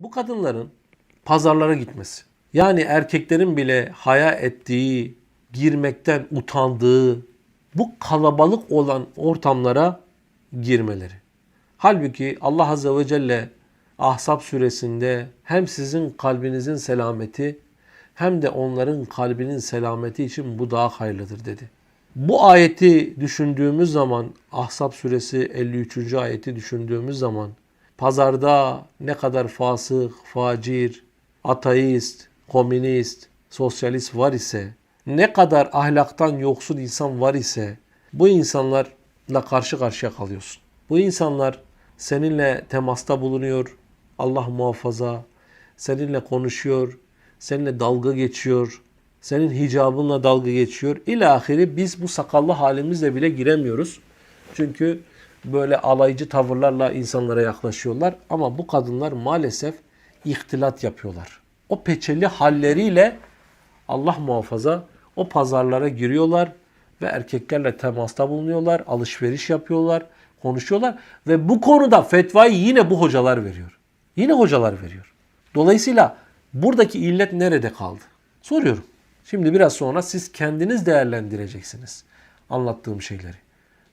Bu kadınların pazarlara gitmesi. Yani erkeklerin bile haya ettiği, girmekten utandığı bu kalabalık olan ortamlara girmeleri. Halbuki Allah Azze ve Celle Ahzab suresinde hem sizin kalbinizin selameti hem de onların kalbinin selameti için bu daha hayırlıdır dedi. Bu ayeti düşündüğümüz zaman Ahzab suresi 53. ayeti düşündüğümüz zaman pazarda ne kadar fasık, facir, ateist, komünist, sosyalist var ise, ne kadar ahlaktan yoksun insan var ise bu insanlarla karşı karşıya kalıyorsun. Bu insanlar seninle temasta bulunuyor, Allah muhafaza, seninle konuşuyor, seninle dalga geçiyor, senin hicabınla dalga geçiyor. İlahiri biz bu sakallı halimizle bile giremiyoruz. Çünkü böyle alaycı tavırlarla insanlara yaklaşıyorlar. Ama bu kadınlar maalesef ihtilat yapıyorlar. O peçeli halleriyle Allah muhafaza o pazarlara giriyorlar ve erkeklerle temasta bulunuyorlar, alışveriş yapıyorlar, konuşuyorlar ve bu konuda fetvayı yine bu hocalar veriyor. Yine hocalar veriyor. Dolayısıyla buradaki illet nerede kaldı? Soruyorum. Şimdi biraz sonra siz kendiniz değerlendireceksiniz anlattığım şeyleri.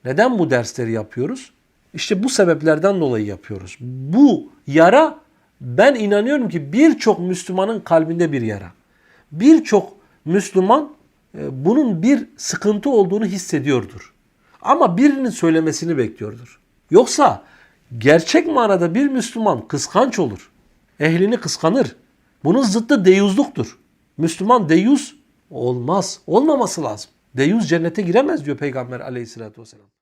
Neden bu dersleri yapıyoruz? İşte bu sebeplerden dolayı yapıyoruz. Bu yara ben inanıyorum ki birçok Müslümanın kalbinde bir yara. Birçok Müslüman e, bunun bir sıkıntı olduğunu hissediyordur. Ama birinin söylemesini bekliyordur. Yoksa gerçek manada bir Müslüman kıskanç olur. Ehlini kıskanır. Bunun zıttı deyuzluktur. Müslüman deyuz olmaz. Olmaması lazım. Deyuz cennete giremez diyor Peygamber aleyhissalatü vesselam.